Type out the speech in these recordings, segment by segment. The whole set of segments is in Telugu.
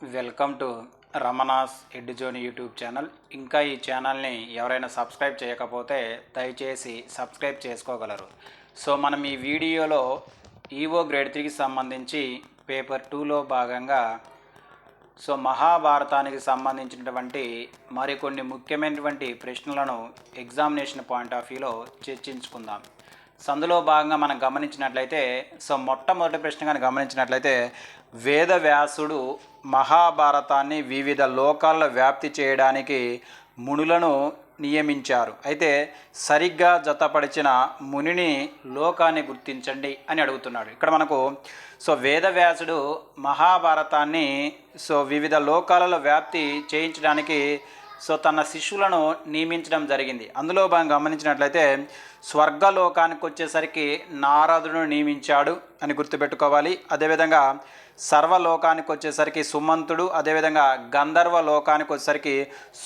Welcome to Ramana's Edzone YouTube channel. ఇంకా ఈ ఛానల్ని ఎవరైనా సబ్స్క్రైబ్ చేయకపోతే దయచేసి సబ్స్క్రైబ్ చేసుకోగలరు. సో మనం ఈ వీడియోలో ఈవో గ్రేడ్ త్రీకి సంబంధించి పేపర్ టూలో భాగంగా సో మహాభారతానికి సంబంధించినటువంటి మరికొన్ని ముఖ్యమైనటువంటి ప్రశ్నలను ఎగ్జామినేషన్ పాయింట్ ఆఫ్ వ్యూలో చర్చించుకుందాం. సో అందులో భాగంగా మనం గమనించినట్లయితే సో మొట్టమొదటి ప్రశ్న కానీ గమనించినట్లయితే వేదవ్యాసుడు మహాభారతాన్ని వివిధ లోకాల్లో వ్యాప్తి చేయడానికి మునులను నియమించారు. అయితే సరిగ్గా జతపడిచిన మునిని లోకాన్ని గుర్తించండి అని అడుగుతున్నాడు. ఇక్కడ మనకు సో వేదవ్యాసుడు మహాభారతాన్ని సో వివిధ లోకాలలో వ్యాప్తి చేయించడానికి సో తన శిష్యులను నియమించడం జరిగింది. అందులో భాగం గమనించినట్లయితే స్వర్గలోకానికి వచ్చేసరికి నారదుడు నియమించాడు అని గుర్తుపెట్టుకోవాలి. అదేవిధంగా సర్వలోకానికి వచ్చేసరికి సుమంతుడు అదేవిధంగా గంధర్వ లోకానికి వచ్చేసరికి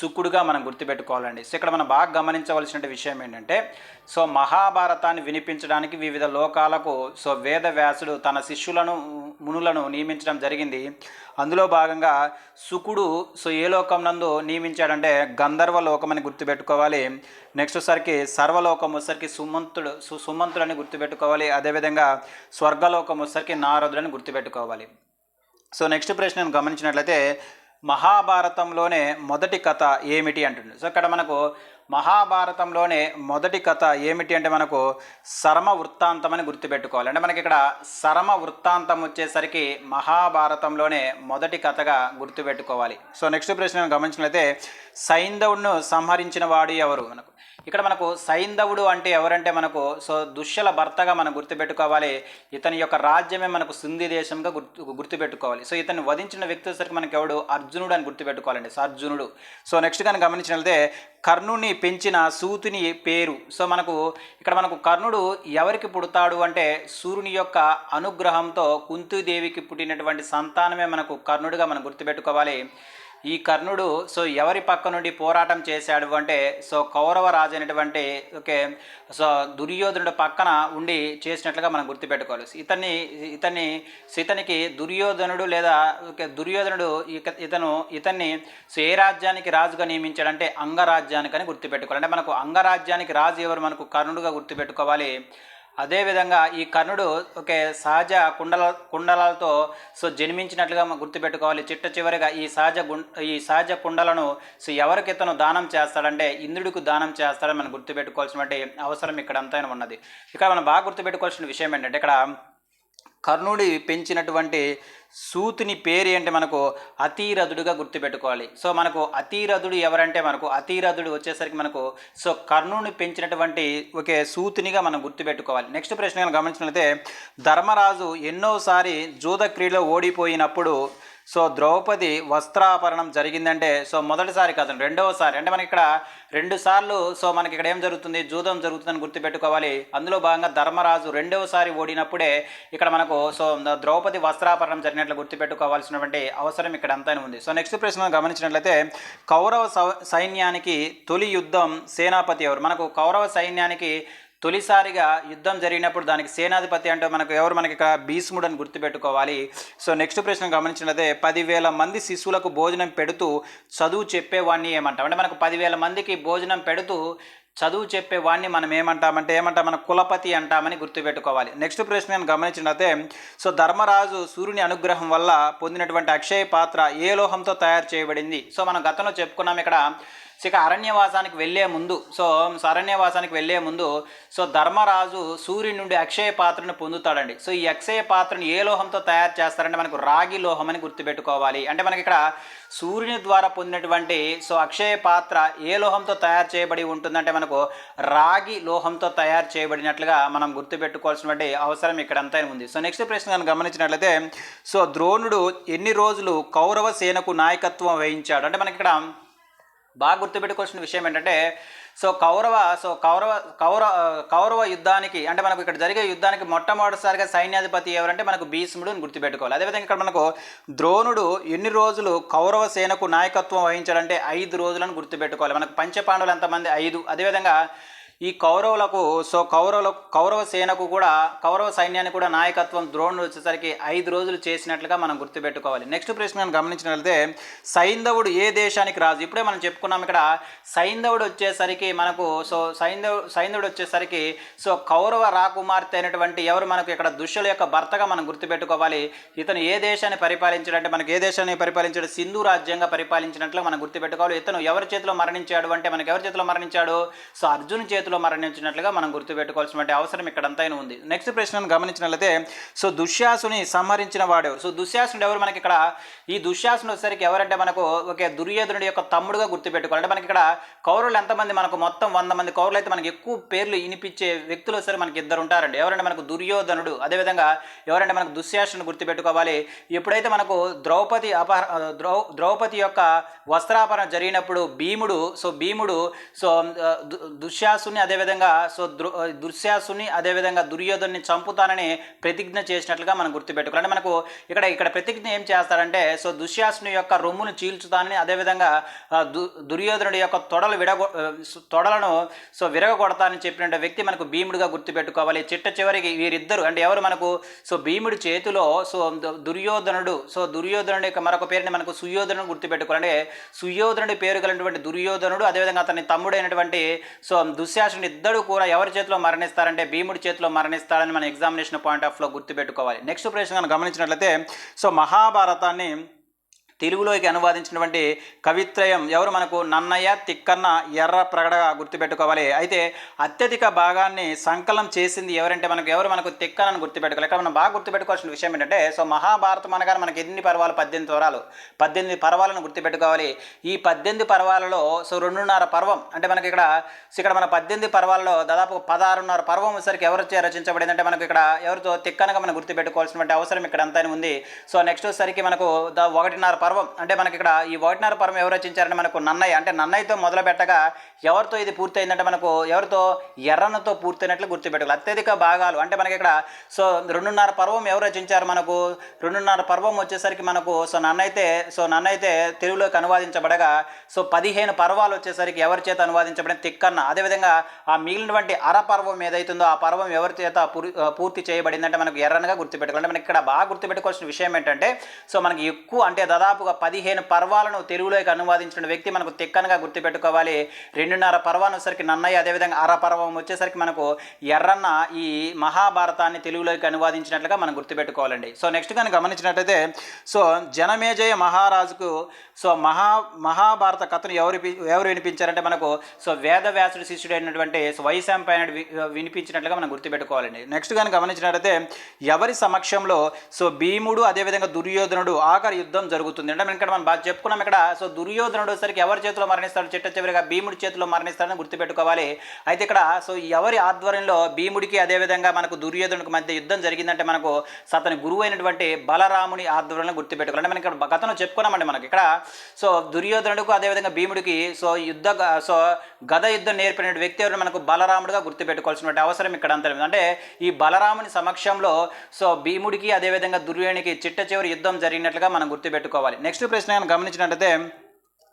శుకుడుగా మనం గుర్తుపెట్టుకోవాలండి. సో ఇక్కడ మనం బాగా గమనించవలసిన విషయం ఏంటంటే సో మహాభారతాన్ని వినిపించడానికి వివిధ లోకాలకు సో వేద వ్యాసుడు తన శిష్యులను మునులను నియమించడం జరిగింది. అందులో భాగంగా శుకుడు సో ఏ లోకం నందు నియమించాడంటే గంధర్వ లోకం అని గుర్తుపెట్టుకోవాలి. నెక్స్ట్ సరికి సర్వలోకం వచ్చేసరికి సుమంతుడు సు సుమంతుడని గుర్తుపెట్టుకోవాలి. అదేవిధంగా స్వర్గలోకం వచ్చేసరికి నారదుడని గుర్తుపెట్టుకోవాలి. సో నెక్స్ట్ ప్రశ్నను గమనించినట్లయితే మహాభారతంలోనే మొదటి కథ ఏమిటి అంటుంది సో ఇక్కడ మనకు మహాభారతంలోనే మొదటి కథ ఏమిటి అంటే మనకు సరమ వృత్తాంతం అని గుర్తుపెట్టుకోవాలి. అంటే మనకి ఇక్కడ సరమ వృత్తాంతం వచ్చేసరికి మహాభారతంలోనే మొదటి కథగా గుర్తుపెట్టుకోవాలి. సో నెక్స్ట్ ప్రశ్న గమనించినట్లయితే సైంధవుడిను సంహరించిన వాడు ఎవరు? మనకు ఇక్కడ మనకు సైంధవుడు అంటే ఎవరంటే మనకు సో దుష్యల భర్తగా మనం గుర్తుపెట్టుకోవాలి. ఇతని యొక్క రాజ్యమే మనకు సింధి దేశంగా గుర్తు గుర్తుపెట్టుకోవాలి. సో ఇతన్ని వధించిన వ్యక్తి వచ్చేసరికి మనకు ఎవడు? అర్జునుడు అని గుర్తుపెట్టుకోవాలండి. సో అర్జునుడు. సో నెక్స్ట్ కానీ గమనించినట్లయితే కర్ణుని పెంచిన సూతుని పేరు. సో మనకు ఇక్కడ మనకు కర్ణుడు ఎవరికి పుడతాడు అంటే సూర్యుని యొక్క అనుగ్రహంతో కుంతీదేవికి పుట్టినటువంటి సంతానమే మనకు కర్ణుడిగా మనం గుర్తుపెట్టుకోవాలి. ఈ కర్ణుడు సో ఎవరి పక్క నుండి పోరాటం చేశాడు అంటే సో కౌరవ రాజు అనేటువంటి ఓకే సో దుర్యోధనుడు పక్కన ఉండి చేసినట్లుగా మనం గుర్తుపెట్టుకోవాలి. ఇతన్ని ఇతన్ని సో ఇతనికి దుర్యోధనుడు లేదా ఓకే దుర్యోధనుడు ఇక ఇతను ఇతన్ని సో ఏ రాజ్యానికి రాజుగా నియమించాడంటే అంగరాజ్యానికి అని గుర్తుపెట్టుకోవాలి. అంటే మనకు అంగరాజ్యానికి రాజు ఎవరు? మనకు కర్ణుడుగా గుర్తుపెట్టుకోవాలి. అదేవిధంగా ఈ కర్ణుడు ఒకే సహజ కుండల కుండలతో సో జన్మించినట్లుగా మనం గుర్తుపెట్టుకోవాలి. చిట్ట చివరిగా ఈ సహజ గుం ఈ సహజ కుండలను సో ఎవరికి ఇతను దానం చేస్తాడంటే ఇంద్రుడికి దానం చేస్తాడని మనం గుర్తుపెట్టుకోవాల్సినటువంటి అవసరం ఇక్కడ అంతైనా ఉన్నది. ఇక్కడ మనం బాగా గుర్తుపెట్టుకోవాల్సిన విషయం ఏంటంటే ఇక్కడ కర్ణుడి పెంచినటువంటి సూతుని పేరు ఏంటి మనకు అతీరథుడుగా గుర్తుపెట్టుకోవాలి. సో మనకు అతీరథుడు ఎవరంటే మనకు అతీరథుడు వచ్చేసరికి మనకు సో కర్ణుని పెంచినటువంటి ఒకే సూతునిగా మనం గుర్తుపెట్టుకోవాలి. నెక్స్ట్ ప్రశ్న గమనించినట్లయితే ధర్మరాజు ఎన్నోసారి జూద క్రీడలో ఓడిపోయినప్పుడు సో ద్రౌపది వస్త్రాపరణం జరిగిందంటే సో మొదటిసారి కాదు రెండవసారి. అంటే మనకి ఇక్కడ రెండు సార్లు సో మనకి ఇక్కడ ఏం జరుగుతుంది? జూదం జరుగుతుందని గుర్తుపెట్టుకోవాలి. అందులో భాగంగా ధర్మరాజు రెండవసారి ఓడినప్పుడే ఇక్కడ మనకు సో ద్రౌపది వస్త్రాపరణం జరిగినట్లు గుర్తుపెట్టుకోవాల్సినటువంటి అవసరం ఇక్కడ అంతా ఉంది. సో నెక్స్ట్ ప్రశ్న గమనించినట్లయితే కౌరవ సైన్యానికి తొలి యుద్ధం సేనాపతి ఎవరు? మనకు కౌరవ సైన్యానికి తొలిసారిగా యుద్ధం జరిగినప్పుడు దానికి సేనాధిపతి అంటే మనకు ఎవరు మనకి ఇక్కడ భీష్ముడు అని గుర్తుపెట్టుకోవాలి. సో నెక్స్ట్ ప్రశ్న గమనించినదే పదివేల మంది శిశువులకు భోజనం పెడుతూ చదువు చెప్పేవాడిని ఏమంటాం? అంటే మనకు పదివేల మందికి భోజనం పెడుతూ చదువు చెప్పేవాడిని మనం ఏమంటామంటే ఏమంటాం? మన కులపతి అంటామని గుర్తుపెట్టుకోవాలి. నెక్స్ట్ ప్రశ్న నేను గమనించినట్లయితే సో ధర్మరాజు సూర్యుని అనుగ్రహం వల్ల పొందినటువంటి అక్షయ పాత్ర ఏ లోహంతో తయారు చేయబడింది? సో మనం గతంలో చెప్పుకున్నాం ఇక్కడ సో ఇక అరణ్యవాసానికి వెళ్ళే ముందు సో అరణ్యవాసానికి వెళ్ళే ముందు సో ధర్మరాజు సూర్యుని నుండి అక్షయ పాత్రను పొందుతాడండి. సో ఈ అక్షయ పాత్రను ఏ లోహంతో తయారు చేస్తారంటే మనకు రాగి లోహం అని గుర్తుపెట్టుకోవాలి. అంటే మనకి ఇక్కడ సూర్యుని ద్వారా పొందినటువంటి సో అక్షయ పాత్ర ఏ లోహంతో తయారు చేయబడి ఉంటుందంటే మనకు రాగి లోహంతో తయారు చేయబడినట్లుగా మనం గుర్తుపెట్టుకోవాల్సినటువంటి అవసరం ఇక్కడంతా ఉంది. సో నెక్స్ట్ ప్రశ్న కనుక గమనించినట్లయితే సో ద్రోణుడు ఎన్ని రోజులు కౌరవ సేనకు నాయకత్వం వహించాడు? అంటే మనకి ఇక్కడ బాగా గుర్తుపెట్టుకోవాల్సిన విషయం ఏంటంటే సో కౌరవ సో కౌరవ కౌరవ కౌరవ యుద్ధానికి అంటే మనకు ఇక్కడ జరిగే యుద్ధానికి మొట్టమొదటిసారిగా సైన్యాధిపతి ఎవరంటే మనకు భీష్ముడు అని గుర్తుపెట్టుకోవాలి. అదేవిధంగా ఇక్కడ మనకు ద్రోణుడు ఎన్ని రోజులు కౌరవ సేనకు నాయకత్వం వహించాడంటే ఐదు రోజులను గుర్తుపెట్టుకోవాలి. మనకు పంచపాండవులు ఎంతమంది? ఐదు. అదేవిధంగా ఈ కౌరవులకు సో కౌరవుల కౌరవ సేనకు కూడా కౌరవ సైన్యానికి కూడా నాయకత్వం ద్రోణుడు వచ్చేసరికి ఐదు రోజులు చేసినట్లుగా మనం గుర్తుపెట్టుకోవాలి. నెక్స్ట్ ప్రశ్న మనం గమనించినట్లయితే సైంధవుడు ఏ దేశానికి రాజు? ఇప్పుడే మనం చెప్పుకున్నాం ఇక్కడ సైంధవుడు వచ్చేసరికి మనకు సో సైంధవు సైంధవుడు వచ్చేసరికి సో కౌరవ రాకుమార్తె అయినటువంటి ఎవరు మనకు ఇక్కడ దుష్యుల యొక్క భర్తగా మనం గుర్తుపెట్టుకోవాలి. ఇతను ఏ దేశాన్ని పరిపాలించాడంటే మనకు ఏ దేశాన్ని పరిపాలించాడు? సింధు రాజ్యంగా పరిపాలించినట్లు మనం గుర్తుపెట్టుకోవాలి. ఇతను ఎవరి చేతిలో మరణించాడు అంటే మనకు ఎవరి చేతిలో మరణించాడు? సో అర్జున్ చేతిలో మరణించినట్లుగా మనం గుర్తుపెట్టుకోవాల్సినటువంటి అవసరం ఇక్కడ ఉంది. నెక్స్ట్ ప్రశ్నను గమనించినట్లయితే సో దుశ్యాసుని సంహరించిన వాడెవరు? సో దుశ్యాసుడు ఎవరు? మనకి ఇక్కడ ఈ దుశ్యాసుని వచ్చేసరికి ఎవరంటే మనకు ఒకే దుర్యోధనుడి యొక్క తమ్ముడుగా గుర్తుపెట్టుకోవాలి అంటే మనకి ఇక్కడ కౌరవులు ఎంతమంది? మనకు మొత్తం వంద మంది కౌరవులు అయితే మనకి ఎక్కువ పేర్లు వినిపించే వ్యక్తులు సరే మనకి ఇద్దరు ఉంటారండి. ఎవరంటే మనకు దుర్యోధనుడు అదేవిధంగా ఎవరంటే మనకు దుశ్శాసుని గుర్తుపెట్టుకోవాలి. ఎప్పుడైతే మనకు ద్రౌపది అపహ ద్రౌ ద్రౌపది యొక్క వస్త్రాపహరణ జరిగినప్పుడు భీముడు సో భీముడు సో దుశ్యాసుని అదేవిధంగా సో దృ దుశ్శాసుని అదేవిధంగా దుర్యోధన్ని చంపుతానని ప్రతిజ్ఞ చేసినట్లుగా మనం గుర్తుపెట్టుకోవాలి. మనకు ఇక్కడ ఇక్కడ ప్రతిజ్ఞ ఏం చేస్తారంటే సో దుశ్యాసుని యొక్క రొమ్మును చీల్చుతానని అదేవిధంగా దు దుర్యోధనుడి యొక్క తొడలు విడగొ తొడలను సో విరగొడతానని చెప్పిన వ్యక్తి మనకు భీముడిగా గుర్తుపెట్టుకోవాలి. చిట్ట చివరికి వీరిద్దరు అంటే ఎవరు మనకు సో భీముడి చేతిలో సో దుర్యోధనుడు సో దుర్యోధనుడి యొక్క మరొక పేరుని మనకు సుయోధనుడు గుర్తుపెట్టుకోవాలి. అంటే సుయోధనుడి పేరు కలిగినటువంటి దుర్యోధనుడు అదేవిధంగా అతని తమ్ముడైనటువంటి సో దుశ్శాసుని ఇద్దరు కూడా ఎవరి చేతిలో మరణిస్తారంటే భీముడి చేతిలో మరణిస్తారని మన ఎగ్జామినేషన్ పాయింట్ ఆఫ్లో గుర్తుపెట్టుకోవాలి. నెక్స్ట్ ప్రశ్న గమనించినట్లయితే సో మహాభారతాన్ని తెలుగులోకి అనువాదించినటువంటి కవిత్రయం. ఎవరు మనకు నన్నయ్య తిక్కన్న ఎర్ర ప్రగడగా గుర్తుపెట్టుకోవాలి. అయితే అత్యధిక భాగాన్ని సంకలనం చేసింది ఎవరంటే మనకు ఎవరు మనకు తిక్కనని గుర్తుపెట్టుకోవాలి. ఇక్కడ మనం బాగా గుర్తుపెట్టుకోవాల్సిన విషయం ఏంటంటే సో మహాభారతం అనగానే మనకి ఎన్ని పర్వాలు? పద్దెనిమిది పర్వాలు పద్దెనిమిది పర్వాలను గుర్తుపెట్టుకోవాలి. ఈ పద్దెనిమిది పర్వాలలో సో రెండున్నర పర్వం అంటే మనకి ఇక్కడ ఇక్కడ మన పద్దెనిమిది పర్వాలలో దాదాపు పదహారున్నర పర్వం వచ్చేసరికి ఎవరిచే రచించబడింది అంటే మనకు ఇక్కడ ఎవరితో తిక్కనగా మనం గుర్తుపెట్టుకోవాల్సినటువంటి అవసరం ఇక్కడ అంతా ఉంది. సో నెక్స్ట్ వచ్చేసరికి మనకు ఒకటిన్నర పర్వం పర్వం అంటే మనకి ఇక్కడ ఈ ఒకటిన్నర పర్వం ఎవరు రచించారంటే మనకు నన్నయ్య అంటే నన్నయ్యతో మొదలు పెట్టగా ఎవరితో ఇది పూర్తయిందంటే మనకు ఎవరితో? ఎర్రనతో పూర్తయినట్లు గుర్తుపెట్టుకోవాలి. అత్యధిక భాగాలు అంటే మనకి ఇక్కడ సో రెండున్నర పర్వం ఎవరు రచించారు మనకు? రెండున్నర పర్వం వచ్చేసరికి మనకు సో నన్నైతే సో నన్నైతే తెలుగులోకి అనువాదించబడగా సో పదిహేను పర్వాలు వచ్చేసరికి ఎవరి చేత అనువాదించబడిన తిక్కన్న అదేవిధంగా ఆ మిగిలినటువంటి అర పర్వం ఏదైతుందో ఆ పర్వం ఎవరి చేత పూర్తి చేయబడిందంటే మనకు ఎర్రనగా గుర్తుపెట్టుకోవాలి. అంటే మనకి ఇక్కడ బాగా గుర్తుపెట్టుకోవాల్సిన విషయం ఏంటంటే సో మనకి ఎక్కువ అంటే దాదాపు దాదాపుగా పదిహేను పర్వాలను తెలుగులోకి అనువాదించిన వ్యక్తి మనకు తిక్కనగా గుర్తుపెట్టుకోవాలి. రెండున్నర పర్వాన్ని వచ్చేసరికి నన్నయ్య అదేవిధంగా అర పర్వం వచ్చేసరికి మనకు ఎర్రన్న ఈ మహాభారతాన్ని తెలుగులోకి అనువాదించినట్లుగా మనం గుర్తుపెట్టుకోవాలండి. సో నెక్స్ట్ కానీ గమనించినట్లయితే సో జనమేజయ మహారాజుకు సో మహా మహాభారత కథను ఎవరు ఎవరు వినిపించారంటే మనకు సో వేదవ్యాసుడు శిష్యుడైనటువంటి వైశాంపాయనుడు వినిపించినట్లుగా మనం గుర్తుపెట్టుకోవాలండి. నెక్స్ట్ కానీ గమనించినట్టయితే ఎవరి సమక్షంలో సో భీముడు అదేవిధంగా దుర్యోధనుడు ఆఖరి యుద్ధం జరుగుతుంది. అంటే మనం ఇక్కడ మనం బాగా చెప్పుకున్నాం ఇక్కడ. సో దుర్యోధనుడు సరికి ఎవరి చేతిలో మరణిస్తాడు? చిట్ట చివరిగా భీముడి చేతిలో మరణిస్తాడని గుర్తుపెట్టుకోవాలి. అయితే ఇక్కడ సో ఎవరి ఆధ్వర్యంలో భీముడికి అదేవిధంగా మనకు దుర్యోధనుడికి మధ్య యుద్ధం జరిగిందంటే మనకు సో అతని గురువు అయినటువంటి బలరాముని ఆధ్వర్యంలో గుర్తుపెట్టుకోవాలి. అంటే మనం ఇక్కడ గతంలో చెప్పుకున్నామండి మనకి ఇక్కడ. సో దుర్యోధనుడికి అదేవిధంగా భీముడికి సో యుద్ధ సో గద యుద్ధం నేర్పిన వ్యక్తి ఎవరు మనకు బలరాముడుగా గుర్తుపెట్టుకోవాల్సినటువంటి అవసరం ఇక్కడ అంతా అంటే ఈ బలరాముని సమక్షంలో సో భీముడికి అదేవిధంగా దుర్యోధనికి చిట్ట చివరి యుద్ధం జరిగినట్లుగా మనం గుర్తుపెట్టుకోవాలి. నెక్స్ట్ ప్రశ్న గమనించినట్లయితే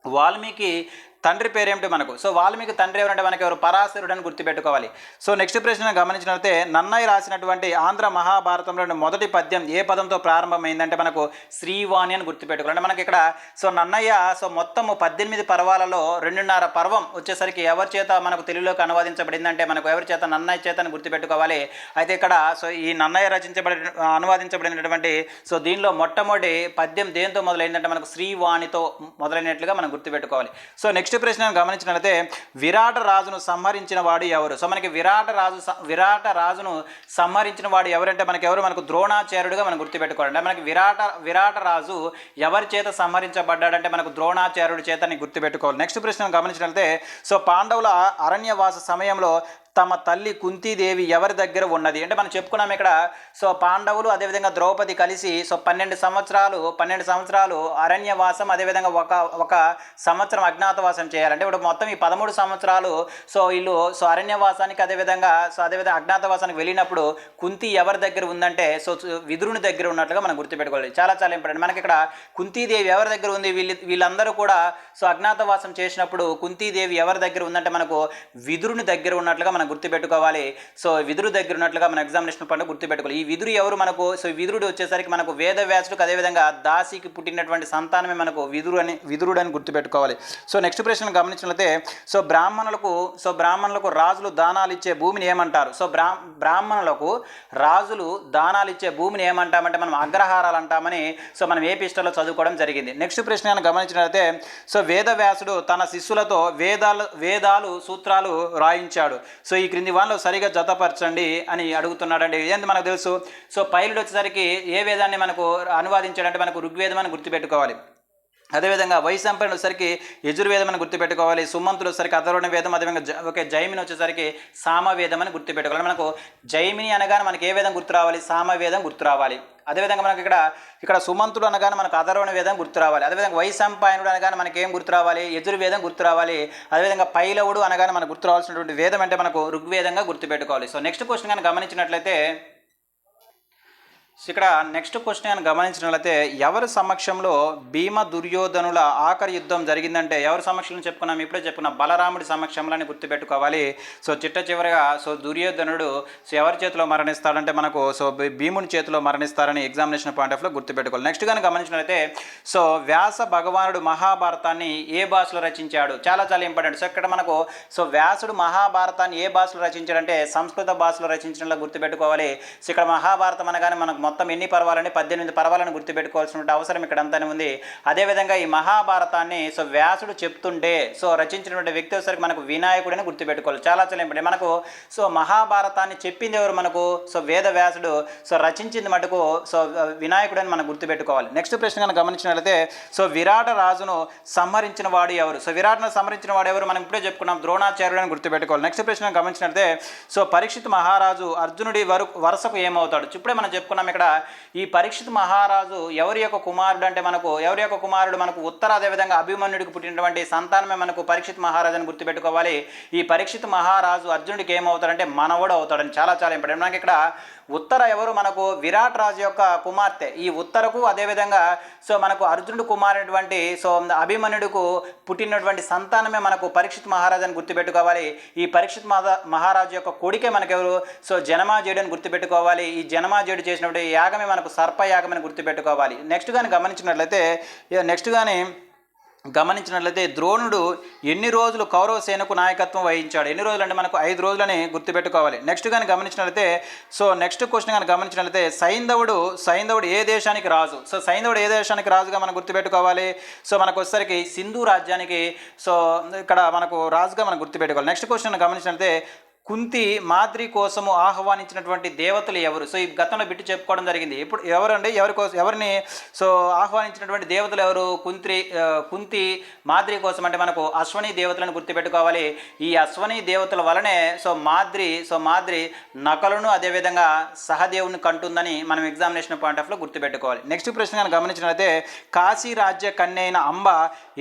వాల్మీకి తండ్రి పేరేమిటి మనకు? సో వాల్మీకి తండ్రి ఎవరంటే మనకి ఎవరు? పరాశరుడు అని గుర్తుపెట్టుకోవాలి. సో నెక్స్ట్ ప్రశ్న గమనించినట్లయితే నన్నయ్య రాసినటువంటి ఆంధ్ర మహాభారతంలోని మొదటి పద్యం ఏ పదంతో ప్రారంభమైందంటే మనకు శ్రీవాణి అని గుర్తుపెట్టుకోవాలి. అంటే మనకి ఇక్కడ సో నన్నయ్య సో మొత్తము పద్దెనిమిది పర్వాలలో రెండున్నర పర్వం వచ్చేసరికి ఎవరి చేత మనకు తెలుగులోకి అనువాదించబడిందంటే మనకు ఎవరి చేత? నన్నయ్య చేత అని గుర్తుపెట్టుకోవాలి. అయితే ఇక్కడ సో ఈ నన్నయ్య రచించబడిన అనువాదించబడినటువంటి సో దీనిలో మొట్టమొదటి పద్యం దేంతో మొదలైందంటే మనకు శ్రీవాణితో మొదలైనట్లుగా మనం గుర్తుపెట్టుకోవాలి. సో నెక్స్ట్ నెక్స్ట్ ప్రశ్న గమనించినట్లయితే విరాట రాజును సంహరించిన వాడు ఎవరు? సో మనకి విరాట రాజు స- విరాట రాజును సంహరించిన వాడు ఎవరంటే మనకి ఎవరు? మనకు ద్రోణాచార్యుడుగా మనం గుర్తుపెట్టుకోవాలంటే మనకి విరాట విరాట రాజు ఎవరి చేత సంహరించబడ్డాడంటే మనకు ద్రోణాచార్యుడి చేత అని గుర్తుపెట్టుకోవాలి. నెక్స్ట్ ప్రశ్న గమనించినట్లయితే సో పాండవుల అరణ్యవాస సమయంలో తమ తల్లి కుంతీదేవి ఎవరి దగ్గర ఉన్నది? అంటే మనం చెప్పుకున్నాం ఇక్కడ సో పాండవులు అదేవిధంగా ద్రౌపది కలిసి సో పన్నెండు సంవత్సరాలు పన్నెండు సంవత్సరాలు అరణ్యవాసం అదేవిధంగా ఒక ఒక సంవత్సరం అజ్ఞాతవాసం చేయాలంటే ఇప్పుడు మొత్తం ఈ పదమూడు సంవత్సరాలు సో వీళ్ళు సో అరణ్యవాసానికి అదేవిధంగా సో అదేవిధంగా అజ్ఞాతవాసానికి వెళ్ళినప్పుడు కుంతి ఎవరి దగ్గర ఉందంటే సో విదురుని దగ్గర ఉన్నట్లుగా మనం గుర్తుపెట్టుకోవాలి. చాలా చాలా ఇంపార్టెంట్. మనకి ఇక్కడ కుంతీదేవి ఎవరి దగ్గర ఉంది? వీళ్ళు వీళ్ళందరూ కూడా సో అజ్ఞాతవాసం చేసినప్పుడు కుంతీదేవి ఎవరి దగ్గర ఉందంటే మనకు విదురుని దగ్గర ఉన్నట్లుగా మనం గుర్తుపెట్టుకోవాలి. సో విదురు దగ్గర ఉన్నట్లుగా మన ఎగ్జామినేషన్ పండుగ గుర్తుపెట్టుకోవాలి. ఈ విదురు ఎవరు మనకు సో విదురుడు వచ్చేసరికి మనకు వేద అదేవిధంగా దాసికి పుట్టినటువంటి సంతానమే మనకు విదురు అని విదురుడు అని గుర్తుపెట్టుకోవాలి. సో నెక్స్ట్ ప్రశ్న గమనించినట్లయితే సో బ్రాహ్మణులకు సో బ్రాహ్మణులకు రాజులు దానాలు ఇచ్చే భూమిని ఏమంటారు? సో బ్రా బ్రాహ్మణులకు రాజులు దానాలు ఇచ్చే భూమిని ఏమంటామంటే మనం అగ్రహారాలు అంటామని సో మనం ఏ పిస్టల్లో చదువుకోవడం జరిగింది. నెక్స్ట్ ప్రశ్న గమనించినట్లయితే సో వేదవ్యాసుడు తన శిష్యులతో వేదాలు వేదాలు సూత్రాలు రాయించాడు. సో ఈ క్రింది వానలు సరిగా జతపరచండి అని అడుగుతున్నాడండి. ఏంది మనకు తెలుసు? సో పైలుడు వచ్చేసరికి ఏ వేదాన్ని మనకు అనువాదించాడంటే మనకు ఋగ్వేదం అని గుర్తుపెట్టుకోవాలి. అదేవిధంగా వైశంపరణ వచ్చేసరికి యజుర్వేదం అని గుర్తుపెట్టుకోవాలి. సుమంతులు వచ్చేసరికి అధర్వణ వేదం అదేవిధంగా జ- ఓకే జైమిని వచ్చేసరికి సామవేదం అని గుర్తుపెట్టుకోవాలి. మనకు జైమిని అనగానే మనకి ఏ వేదం గుర్తు రావాలి? సామవేదం గుర్తు రావాలి. అదేవిధంగా మనకి ఇక్కడ ఇక్కడ సుమంతుడు అనగానే మనకు అధర్వణ వేదం గుర్తు రావాలి అదేవిధంగా వైశంపాయనుడు అనగానే మనకి ఏం గుర్తు రావాలి యజుర్వేదం గుర్తు రావాలి అదేవిధంగా పైలవుడు అనగానే మనకు గుర్తు రావాల్సినటువంటి వేదం అంటే మనకు ఋగ్వేదంగా గుర్తుపెట్టుకోవాలి. సో నెక్స్ట్ క్వశ్చన్ కానీ గమనించినట్లయితే ఇక్కడ నెక్స్ట్ క్వశ్చన్ అని గమనించినట్లయితే ఎవరి సమక్షంలో భీమ దుర్యోధనుల ఆఖరి యుద్ధం జరిగిందంటే ఎవరి సమక్షంలో చెప్పుకున్నాం? ఇప్పుడే చెప్పుకున్నాం. బలరాముడి సమక్షంలో అని గుర్తుపెట్టుకోవాలి. సో చిట్ట చివరిగా సో దుర్యోధనుడు సో ఎవరి చేతిలో మరణిస్తాడంటే మనకు సో భీముని చేతిలో మరణిస్తారని ఎగ్జామినేషన్ పాయింట్ ఆఫ్లో గుర్తుపెట్టుకోవాలి. నెక్స్ట్ కానీ గమనించినట్లయితే సో వ్యాస భగవానుడు మహాభారతాన్ని ఏ భాషలో రచించాడు? చాలా చాలా ఇంపార్టెంట్ సో ఇక్కడ మనకు సో వ్యాసుడు మహాభారతాన్ని ఏ భాషలో రచించాడంటే సంస్కృత భాషలో రచించడంలో గుర్తుపెట్టుకోవాలి. సో ఇక్కడ మహాభారతం అనగానే మనకు మొత్తం ఎన్ని పర్వాలని పద్దెనిమిది పర్వాలని గుర్తుపెట్టుకోవాల్సిన అవసరం ఇక్కడ అంతానే ఉంది. అదేవిధంగా ఈ మహాభారతాన్ని సో వ్యాసుడు చెప్తుంటే సో రచించినటువంటి వ్యక్తి వచ్చేసరికి మనకు వినాయకుడని గుర్తుపెట్టుకోవాలి. చాలా చాలా ఇంపార్టెంట్. మనకు సో మహాభారతాన్ని చెప్పింది ఎవరు మనకు? సో వేద వ్యాసుడు సో రచించింది మటుకు సో వినాయకుడని మనం గుర్తుపెట్టుకోవాలి. నెక్స్ట్ ప్రశ్న కనుక గమనించినట్లయితే సో విరాట రాజును సంహరించిన వాడు ఎవరు? సో విరాట్ను సంహరించిన వాడు ఎవరు? మనం ఇప్పుడే చెప్పుకున్నాం ద్రోణాచార్యుడు అని గుర్తుపెట్టుకోవాలి. నెక్స్ట్ ప్రశ్న గమనించినట్లయితే సో పరీక్షిత్ మహారాజు అర్జునుడి వరకు వరుసకు ఏమవుతాడు? ఇప్పుడే మనం చెప్పుకున్నాం ఇక్కడ ఇక్కడ ఈ పరీక్షిత్ మహారాజు ఎవరి యొక్క కుమారుడు అంటే మనకు ఎవరి యొక్క కుమారుడు మనకు ఉత్తర అదేవిధంగా అభిమన్యుడికి పుట్టినటువంటి సంతానమే మనకు పరీక్షిత్ మహారాజు అని గుర్తుపెట్టుకోవాలి. ఈ పరీక్షిత్ మహారాజు అర్జునుడికి ఏమవుతాడంటే మనవడు అవుతాడని చాలా చాలా ఇంపార్టెంట్ మనకి ఇక్కడ ఉత్తర ఎవరు? మనకు విరాట్ రాజు యొక్క కుమార్తె. ఈ ఉత్తరకు అదేవిధంగా సో మనకు అర్జునుడు కుమారైనటువంటి సో అభిమన్యుడుకు పుట్టినటువంటి సంతానమే మనకు పరీక్షిత్ మహారాజాని గుర్తుపెట్టుకోవాలి. ఈ పరీక్షిత్ మహా మహారాజు యొక్క కొడుకే మనకెవరు? సో జనమాజేయుడు అని గుర్తుపెట్టుకోవాలి. ఈ జనమాజేయుడు చేసినటువంటి యాగమే మనకు సర్పయాగమని గుర్తుపెట్టుకోవాలి. నెక్స్ట్ కానీ గమనించినట్లయితే నెక్స్ట్ కానీ గమనించినట్లయితే ద్రోణుడు ఎన్ని రోజులు కౌరవ సేనకు నాయకత్వం వహించాడు? ఎన్ని రోజులు అంటే మనకు ఐదు రోజులని గుర్తుపెట్టుకోవాలి. నెక్స్ట్ కానీ గమనించినట్లయితే సో నెక్స్ట్ క్వశ్చన్ కానీ గమనించినట్లయితే సైంధవుడు సైంధవుడు ఏ దేశానికి రాజు? సో సైంధవుడు ఏ దేశానికి రాజుగా మనం గుర్తుపెట్టుకోవాలి? సో మనకు వచ్చేసరికి సింధు రాజ్యానికి సో ఇక్కడ మనకు రాజుగా మనం గుర్తుపెట్టుకోవాలి. నెక్స్ట్ క్వశ్చన్ గమనించినట్లయితే కుంతి మాద్రి కోసము ఆహ్వానించినటువంటి దేవతలు ఎవరు? సో ఈ గతంలో బిట్టు చెప్పుకోవడం జరిగింది. ఇప్పుడు ఎవరండి? ఎవరి కోసం ఎవరిని? సో ఆహ్వానించినటువంటి దేవతలు ఎవరు? కుంత్రి కుంతి మాద్రి కోసం అంటే మనకు అశ్వని దేవతలను గుర్తుపెట్టుకోవాలి. ఈ అశ్వని దేవతల వలనే సో మాద్రి సో మాద్రి నకలను అదేవిధంగా సహదేవుని కంటుందని మనం ఎగ్జామినేషన్ పాయింట్ ఆఫ్లో గుర్తుపెట్టుకోవాలి. నెక్స్ట్ ప్రశ్న కనుక గమనించినట్లయితే కాశీ రాజ్య కన్య అయిన అంబ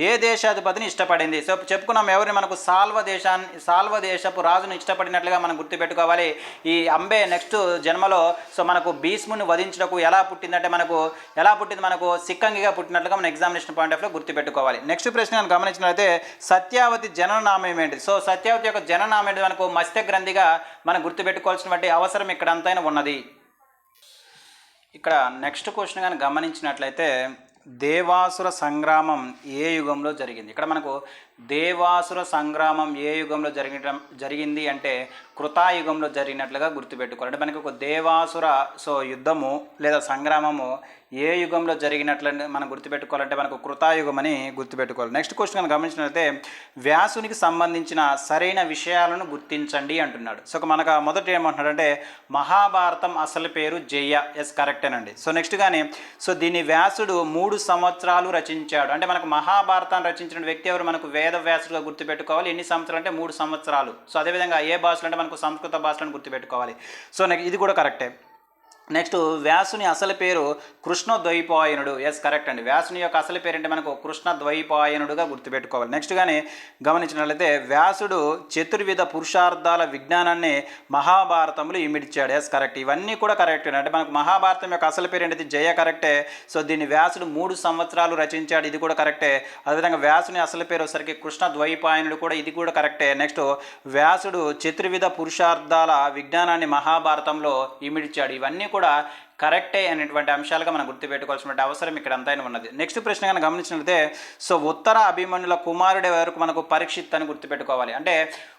ఏ దేశాధిపతిని ఇష్టపడింది? సో చెప్పుకున్నాం ఎవరిని మనకు సాల్వ దేశాన్ని సాల్వ దేశపు రాజును ఇష్టపడిన ఇష్టపడినట్లుగా మనం గుర్తుపెట్టుకోవాలి. ఈ అంబే నెక్స్ట్ జన్మలో సో మనకు భీష్ముని వధించడకు ఎలా పుట్టిందంటే మనకు ఎలా పుట్టింది? మనకు సిక్కంగిగా పుట్టినట్లుగా మన ఎగ్జామినేషన్ పాయింట్ ఆఫ్లో గుర్తుపెట్టుకోవాలి. నెక్స్ట్ ప్రశ్న కనుక గమనించినట్లయితే సత్యావతి జననామం ఏంటి సో సత్యావతి యొక్క జననామం ఏంటి మనకు మత్స్య గ్రంథిగా మనం గుర్తుపెట్టుకోవాల్సినటువంటి అవసరం ఇక్కడ అంతైనా ఉన్నది. ఇక్కడ నెక్స్ట్ క్వశ్చన్ కానీ గమనించినట్లయితే దేవాసుర సంగ్రామం ఏ యుగంలో జరిగింది? ఇక్కడ మనకు దేవాసుర సంగ్రామం ఏ యుగంలో జరిగడం జరిగింది అంటే కృతాయుగంలో జరిగినట్లుగా గుర్తుపెట్టుకోవాలి. అంటే మనకి ఒక దేవాసుర సో యుద్ధము లేదా సంగ్రామము ఏ యుగంలో జరిగినట్లని మనం గుర్తుపెట్టుకోవాలంటే మనకు కృతాయుగం అని గుర్తుపెట్టుకోవాలి. నెక్స్ట్ క్వశ్చన్ కనుక గమనించినట్లయితే వ్యాసునికి సంబంధించిన సరైన విషయాలను గుర్తించండి అంటున్నాడు. సో మనకు మొదట ఏమంటున్నాడంటే మహాభారతం అసలు పేరు జయ. ఎస్ కరెక్టేనండి సో నెక్స్ట్ కానీ సో దీన్ని వ్యాసుడు మూడు సంవత్సరాలు రచించాడు. అంటే మనకు మహాభారతాన్ని రచించిన వ్యక్తి ఎవరు? మనకు వేద వ్యాసుడుగా గుర్తుపెట్టుకోవాలి. ఎన్ని సంవత్సరాలు అంటే మూడు సంవత్సరాలు. సో అదేవిధంగా ఏ భాషలు అంటే మనకు సంస్కృత భాషలను గుర్తుపెట్టుకోవాలి. సో ఇది కూడా కరెక్టే నెక్స్ట్ వ్యాసుని అసలు పేరు కృష్ణ ద్వైపాయనుడు ఎస్ కరెక్ట్ అండి. వ్యాసుని యొక్క అసలు పేరు అంటే మనకు కృష్ణ ద్వైపాయనుడుగా గుర్తుపెట్టుకోవాలి. నెక్స్ట్ కానీ గమనించినట్లయితే వ్యాసుడు చతుర్విధ పురుషార్థాల విజ్ఞానాన్ని మహాభారతంలో ఇమిడిచాడు ఎస్ కరెక్ట్ ఇవన్నీ కూడా కరెక్ట్ అంటే మనకు మహాభారతం యొక్క అసలు పేరు ఏంటిది? జయ కరెక్టే సో దీన్ని వ్యాసుడు మూడు సంవత్సరాలు రచించాడు. ఇది కూడా కరెక్టే అదేవిధంగా వ్యాసుని అసలు పేరు వచ్చేసరికి కృష్ణ ద్వైపాయనుడు కూడా ఇది కూడా కరెక్టే నెక్స్ట్ వ్యాసుడు చతుర్విధ పురుషార్థాల విజ్ఞానాన్ని మహాభారతంలో ఇమిడిచాడు ఇవన్నీ కూడా కూడా కరెక్టే అనేటువంటి అంశాలుగా మనం గుర్తుపెట్టుకోవాల్సిన అవసరం ఇక్కడ అంతైనా ఉన్నది. నెక్స్ట్ ప్రశ్న కనుక గమనించినట్లయితే సో ఉత్తర అభిమన్యుల కుమారుడే వరకు మనకు పరీక్షిత్ అని గుర్తుపెట్టుకోవాలి. అంటే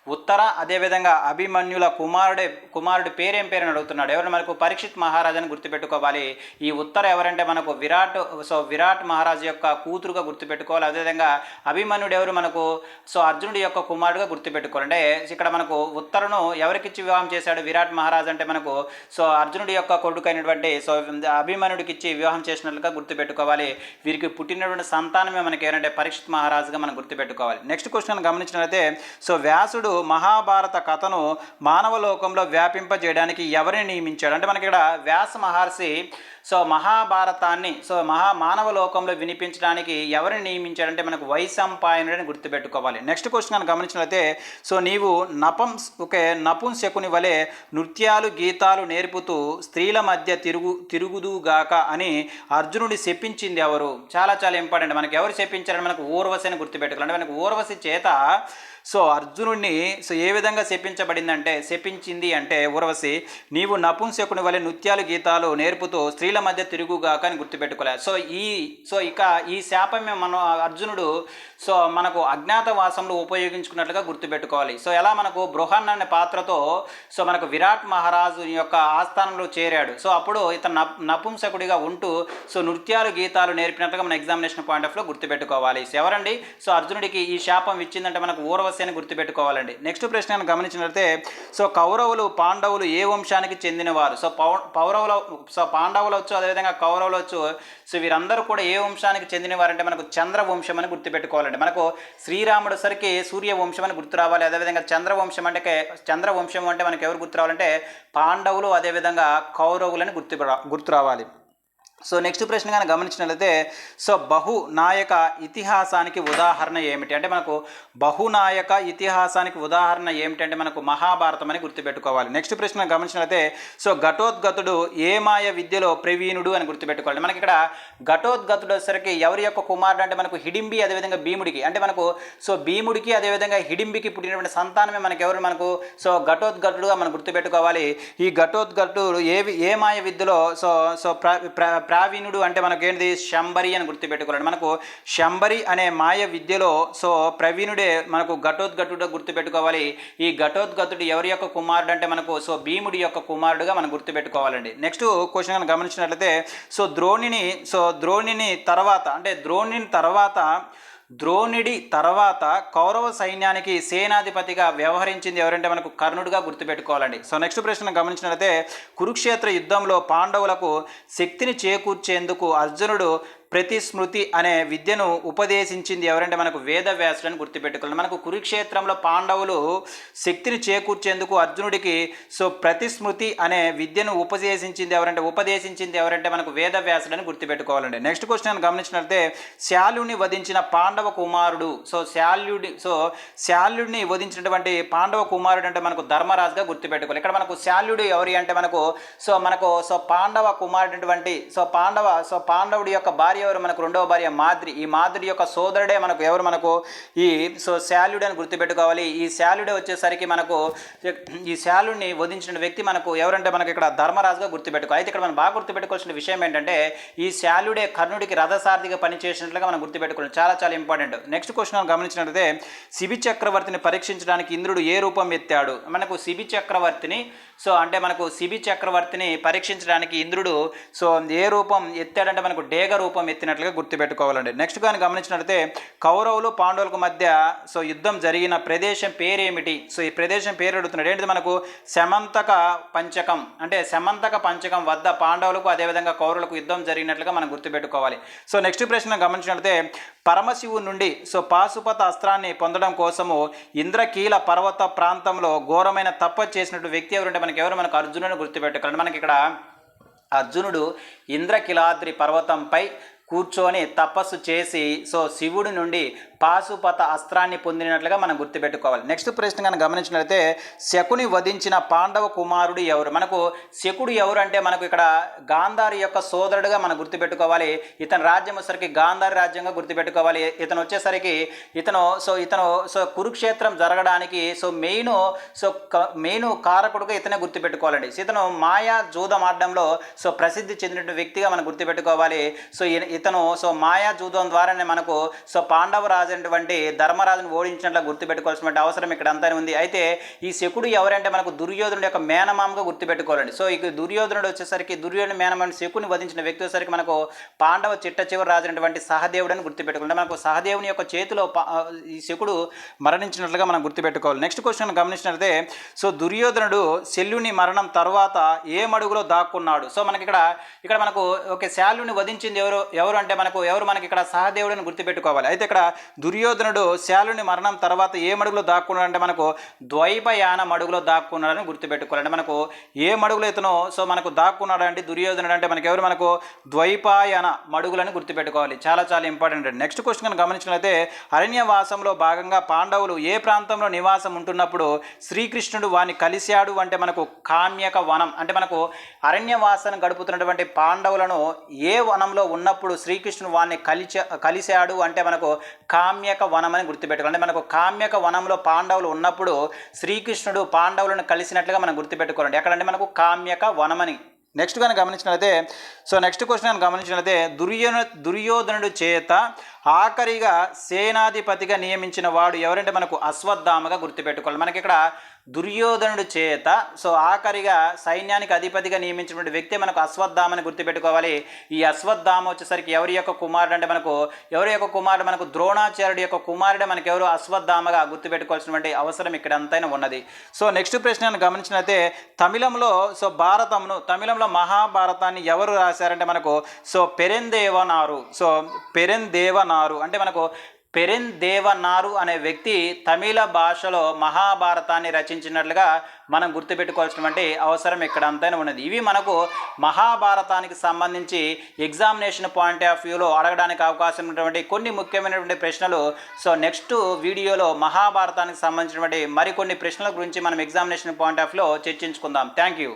ఉత్తర అదేవిధంగా అభిమన్యుల కుమారుడే కుమారుడి పేరేం పేరు అని అడుగుతున్నాడు. ఎవరు మనకు పరీక్షిత్ మహారాజాని గుర్తుపెట్టుకోవాలి? ఈ ఉత్తర ఎవరంటే మనకు విరాట్ సో విరాట్ మహారాజు యొక్క కూతురుగా గుర్తుపెట్టుకోవాలి. అదేవిధంగా అభిమన్యుడు ఎవరు మనకు సో అర్జునుడి యొక్క కుమారుడుగా గుర్తుపెట్టుకోవాలి. అంటే ఇక్కడ మనకు ఉత్తరను ఎవరికిచ్చి వివాహం చేశాడు విరాట్ మహారాజ్ అంటే మనకు సో అర్జునుడి యొక్క కొడుకు అయినటువంటి సో అభిమన్యుడికి ఇచ్చి వివాహం చేసినట్లుగా గుర్తుపెట్టుకోవాలి. వీరికి పుట్టినటువంటి సంతానమే మనకి ఏంటంటే పరీక్షిత్ మహారాజుగా మనం గుర్తుపెట్టుకోవాలి. నెక్స్ట్ క్వశ్చన్ గమనించినట్లయితే సో వ్యాసుడు మహాభారత కథను మానవ లోకంలో వ్యాపింపజేయడానికి ఎవరిని నియమించాడు? అంటే మనకి ఇక్కడ వ్యాస మహర్షి సో మహాభారతాన్ని సో మహా మానవ లోకంలో వినిపించడానికి ఎవరిని నియమించాడంటే మనకు వైశంపాయనుడని గుర్తుపెట్టుకోవాలి. నెక్స్ట్ క్వశ్చన్ కనుక గమనించినట్లయితే సో నీవు నపం నపుం శకుని వలె నృత్యాలు గీతాలు నేర్పుతూ స్త్రీల మధ్య తిరుగు తిరుగుదుగాక అని అర్జునుడి చెప్పించింది ఎవరు? చాలా చాలా ఇంపార్టెంట్. మనకి ఎవరు చెప్పించారని మనకు ఊర్వశి అని గుర్తుపెట్టుకోవాలి. అంటే మనకు ఊర్వశి చేత సో అర్జునుడిని సో ఏ విధంగా శపించబడిందంటే శపించింది అంటే ఊర్వశి నీవు నపుంసకుని వలె నృత్యాలు గీతాలు నేర్పుతూ స్త్రీల మధ్య తిరుగుగాక అని గుర్తుపెట్టుకోలే. సో ఈ సో ఇక ఈ శాపమే మన అర్జునుడు సో మనకు అజ్ఞాతవాసంలో ఉపయోగించుకున్నట్లుగా గుర్తుపెట్టుకోవాలి. సో ఎలా మనకు బృహన్ అనే పాత్రతో సో మనకు విరాట్ మహారాజు యొక్క ఆస్థానంలో చేరాడు. సో అప్పుడు ఇతను నప్ నపుంసకుడిగా ఉంటూ సో నృత్యాలు గీతాలు నేర్పినట్లుగా మన ఎగ్జామినేషన్ పాయింట్ ఆఫ్లో గుర్తుపెట్టుకోవాలి. ఎవరండి? సో అర్జునుడికి ఈ శాపం ఇచ్చిందంటే మనకు ఊర్వశ అని గుర్తుపెట్టుకోవాలండి. నెక్స్ట్ ప్రశ్న గమనించినట్లయితే సో కౌరవులు పాండవులు ఏ వంశానికి చెందినవారు? సో పౌ పౌరవుల సో పాండవులు వచ్చు అదేవిధంగా కౌరవులు వచ్చు సో వీరందరూ కూడా ఏ వంశానికి చెందినవారంటే మనకు చంద్రవంశం అని గుర్తుపెట్టుకోవాలండి. మనకు శ్రీరాముడు సరికి సూర్యవంశం అని గుర్తు రావాలి. అదేవిధంగా చంద్రవంశం అంటే చంద్రవంశం అంటే మనకు ఎవరు గుర్తు రావాలంటే పాండవులు అదేవిధంగా కౌరవులని గుర్తు గుర్తు రావాలి. సో నెక్స్ట్ ప్రశ్న కానీ గమనించినట్లయితే సో బహునాయక ఇతిహాసానికి ఉదాహరణ ఏమిటి? అంటే మనకు బహునాయక ఇతిహాసానికి ఉదాహరణ ఏమిటంటే మనకు మహాభారతం అని గుర్తుపెట్టుకోవాలి. నెక్స్ట్ ప్రశ్న గమనించినట్లయితే సో ఘటోద్గతుడు ఏ మాయ విద్యలో ప్రవీణుడు అని గుర్తుపెట్టుకోవాలి. మనకి ఇక్కడ ఘటోద్గతుడు వచ్చేసరికి ఎవరి యొక్క కుమారుడు అంటే మనకు హిడింబి అదేవిధంగా భీముడికి. అంటే మనకు సో భీముడికి అదేవిధంగా హిడింబికి పుట్టినటువంటి సంతానమే మనకు ఎవరు మనకు సో ఘటోద్గతుడుగా మనం గుర్తుపెట్టుకోవాలి. ఈ ఘటోద్గతుడు ఏ ఏ మాయ విద్యలో సో సో ప్ర ప్ర- ప్రావీణుడు అంటే మనకు ఏంటిది శంబరి అని గుర్తుపెట్టుకోవాలి మనకు శంబరి అనే మాయ విద్యలో సో ప్రవీణుడే మనకు ఘటోద్గతుడు గుర్తుపెట్టుకోవాలి. ఈ ఘటోద్గతుడు ఎవరి యొక్క కుమారుడు అంటే మనకు సో భీముడి యొక్క కుమారుడుగా మనం గుర్తుపెట్టుకోవాలండి. నెక్స్ట్ క్వశ్చన్ కనుక గమనించినట్లయితే సో ద్రోణిని సో ద్రోణిని తర్వాత అంటే ద్రోణిని తర్వాత ద్రోణుడి తర్వాత కౌరవ సైన్యానికి సేనాధిపతిగా వ్యవహరించింది ఎవరంటే మనకు కర్ణుడిగా గుర్తుపెట్టుకోవాలండి. సో నెక్స్ట్ ప్రశ్న గమనించినట్లయితే కురుక్షేత్ర యుద్ధంలో పాండవులకు శక్తిని చేకూర్చేందుకు అర్జునుడు ప్రతిస్మృతి అనే విద్యను ఉపదేశించింది ఎవరంటే మనకు వేదవ్యాసుడు అని గుర్తుపెట్టుకోవాలి. మనకు కురుక్షేత్రంలో పాండవులు శక్తిని చేకూర్చేందుకు అర్జునుడికి సో ప్రతిస్మృతి అనే విద్యను ఉపదేశించింది ఎవరంటే ఉపదేశించింది ఎవరంటే మనకు వేదవ్యాసుడు అని గుర్తుపెట్టుకోవాలండి. నెక్స్ట్ క్వశ్చన్ గమనించినట్లయితే శాల్యుని వధించిన పాండవ కుమారుడు సో శాల్యుడి సో శాల్యుడిని వధించినటువంటి పాండవ కుమారుడు అంటే మనకు ధర్మరాజుగా గుర్తుపెట్టుకోవాలి. ఇక్కడ మనకు శాల్యుడు ఎవరి అంటే మనకు సో మనకు సో పాండవ కుమారుడు సో పాండవ సో పాండవుడి యొక్క భార్య ఎవరు? మనకు రెండవ భార్య మాద్రి. ఈ మాద్రి యొక్క సోదరుడే మనకు ఎవరు? మనకు ఈ సో శాల్యుడు అని గుర్తుపెట్టుకోవాలి. ఈ శాల్యుడే వచ్చేసరికి మనకు ఈ శాల్యుడిని వధించిన వ్యక్తి మనకు ఎవరంటే మనకి ఇక్కడ ధర్మరాజుగా గుర్తుపెట్టుకోవాలి అయితే ఇక్కడ మనం బాగా గుర్తుపెట్టుకోవాల్సిన విషయం ఏంటంటే ఈ శాల్యుడే కర్ణుడికి రథసారథిగా పనిచేసినట్లుగా మనం గుర్తుపెట్టుకోవాలి. చాలా చాలా ఇంపార్టెంట్ నెక్స్ట్ క్వశ్చన్ గమనించినట్లయితే శిబి చక్రవర్తిని పరీక్షించడానికి ఇంద్రుడు ఏ రూపం ఎత్తాడు? మనకు శిబి చక్రవర్తిని సో అంటే మనకు శిబి చక్రవర్తిని పరీక్షించడానికి ఇంద్రుడు సో ఏ రూపం ఎత్తాడంటే మనకు డేగ రూపం ఎత్తినట్లుగా గుర్తుపెట్టుకోవాలండి. నెక్స్ట్ కానీ గమనించినట్లయితే కౌరవులు పాండవులకు మధ్య సో యుద్ధం జరిగిన ప్రదేశం పేరేమిటి? సో ఈ ప్రదేశం పేరు అడుగుతున్నాడు. ఏంటిది మనకు? శమంతక పంచకం. అంటే శమంతక పంచకం వద్ద పాండవులకు అదేవిధంగా కౌరవులకు యుద్ధం జరిగినట్లుగా మనం గుర్తుపెట్టుకోవాలి. సో నెక్స్ట్ ప్రశ్న గమనించినట్లయితే పరమశివుని నుండి సో పాశుపత అస్త్రాన్ని పొందడం కోసము ఇంద్రకీల పర్వత ప్రాంతంలో ఘోరమైన తప్ప చేసినట్టు వ్యక్తి ఎవరంటే మనకి ఎవరు? మనకు అర్జునుని గుర్తుపెట్టుకోవాలి. మనకి ఇక్కడ అర్జునుడు ఇంద్రకిలాద్రి పర్వతంపై కూర్చొని తపస్సు చేసి సో శివుడి నుండి పాశుపత అస్త్రాన్ని పొందినట్లుగా మనం గుర్తుపెట్టుకోవాలి. నెక్స్ట్ ప్రశ్న కనుక గమనించినట్లయితే శకుని వధించిన పాండవ కుమారుడు ఎవరు? మనకు శకుడు ఎవరు అంటే మనకు ఇక్కడ గాంధారి యొక్క సోదరుడుగా మనం గుర్తుపెట్టుకోవాలి. ఇతని రాజ్యం వచ్చేసరికి గాంధారి రాజ్యంగా గుర్తుపెట్టుకోవాలి. ఇతను వచ్చేసరికి ఇతను సో ఇతను సో కురుక్షేత్రం జరగడానికి సో మెయిన్ సో మెయిన్ కారకుడుగా ఇతనే గుర్తుపెట్టుకోవాలండి. సో ఇతను మాయా జూదం ఆడడంలో సో ప్రసిద్ధి చెందిన వ్యక్తిగా మనం గుర్తుపెట్టుకోవాలి. సో ఇతను సో మాయా జూదం ద్వారానే మనకు సో పాండవ రాజు అయినటువంటి ధర్మరాజును ఓడించినట్లు గుర్తుపెట్టుకోవాల్సిన అవసరం ఇక్కడ అంతా ఉంది. అయితే ఈ శకుడు ఎవరంటే మనకు దుర్యోధనుడు యొక్క మేనమామగా గుర్తుపెట్టుకోవాలండి. సో ఇక దుర్యోధనుడు వచ్చేసరికి దుర్యోధన మేనమామ శకుని వధించిన వ్యక్తి వచ్చేసరికి మనకు పాండవ చిట్ట చివరి రాజు సహదేవుడు అని గుర్తుపెట్టుకోవాలి మనకు సహదేవుని యొక్క చేతిలో ఈ శకుడు మరణించినట్లుగా మనం గుర్తుపెట్టుకోవాలి. నెక్స్ట్ క్వశ్చన్ గమనించినట్లయితే సో దుర్యోధనుడు శల్యుని మరణం తర్వాత ఏ మడుగులో దాక్కున్నాడు? సో మనకి ఇక్కడ ఇక్కడ మనకు ఓకే శాల్యుని వధించింది ఎవరు? ఎవరు అంటే మనకు ఎవరు మనకి ఇక్కడ సహదేవుడిని గుర్తుపెట్టుకోవాలి. అయితే ఇక్కడ దుర్యోధనుడు శాలుని మరణం తర్వాత ఏ మడుగులో దాక్కున్నాడంటే మనకు ద్వైపయాన మడుగులో దాక్కున్నాడని గుర్తుపెట్టుకోవాలి మనకు ఏ మడుగులో ఇతను సో మనకు దాక్కున్నాడు అంటే దుర్యోధనుడు అంటే మనకు ఎవరు? మనకు ద్వైపాయన మడుగులని గుర్తుపెట్టుకోవాలి. చాలా చాలా ఇంపార్టెంట్ అండి. నెక్స్ట్ క్వశ్చన్ కనుక గమనించినట్లయితే అరణ్యవాసంలో భాగంగా పాండవులు ఏ ప్రాంతంలో నివాసం ఉంటున్నప్పుడు శ్రీకృష్ణుడు వాని కలిశాడు అంటే మనకు కామ్యక వనం అంటే మనకు అరణ్యవాసం గడుపుతున్నటువంటి పాండవులను ఏ వనంలో ఉన్నప్పుడు శ్రీకృష్ణుడు వాన్ని కలిచ కలిశాడు అంటే మనకు కా కామ్యక వనం అని గుర్తుపెట్టుకోవాలి అంటే మనకు కామ్యక వనంలో పాండవులు ఉన్నప్పుడు శ్రీకృష్ణుడు పాండవులను కలిసినట్లుగా మనం గుర్తుపెట్టుకోవాలండి. ఎక్కడంటే మనకు కామ్యక వనమని. నెక్స్ట్ కానీ గమనించినట్లయితే సో నెక్స్ట్ క్వశ్చన్ కానీ గమనించినట్లయితే దుర్యోధన దుర్యోధనుడు చేత ఆఖరిగా సేనాధిపతిగా నియమించిన వాడు ఎవరంటే మనకు అశ్వత్థామగా గుర్తుపెట్టుకోవాలి. మనకి ఇక్కడ దుర్యోధనుడు చేత సో ఆఖరిగా సైన్యానికి అధిపతిగా నియమించినటువంటి వ్యక్తి మనకు అశ్వత్థామని గుర్తుపెట్టుకోవాలి. ఈ అశ్వత్థామ వచ్చేసరికి ఎవరి యొక్క కుమారుడు అంటే మనకు ఎవరి యొక్క కుమారుడు మనకు ద్రోణాచార్యుడు యొక్క కుమారుడే మనకు ఎవరు అశ్వత్థామగా గుర్తుపెట్టుకోవాల్సినటువంటి అవసరం ఇక్కడ అంతైనా ఉన్నది. సో నెక్స్ట్ ప్రశ్నను గమనించినైతే తమిళంలో సో భారతమును తమిళంలో మహాభారతాన్ని ఎవరు రాశారంటే మనకు సో పెరెందేవనారు. సో పెరెందేవనారు అంటే మనకు పెరెందేవనారు అనే వ్యక్తి తమిళ భాషలో మహాభారతాన్ని రచించినట్లుగా మనం గుర్తుపెట్టుకోవాల్సినటువంటి అవసరం ఇక్కడ అంతైనా ఉన్నది. ఇవి మనకు మహాభారతానికి సంబంధించి ఎగ్జామినేషన్ పాయింట్ ఆఫ్ వ్యూలో అడగడానికి అవకాశం ఉన్నటువంటి కొన్ని ముఖ్యమైనటువంటి ప్రశ్నలు. సో నెక్స్ట్ వీడియోలో మహాభారతానికి సంబంధించినటువంటి మరికొన్ని ప్రశ్నల గురించి మనం ఎగ్జామినేషన్ పాయింట్ ఆఫ్ వ్యూలో చర్చించుకుందాం. Thank you.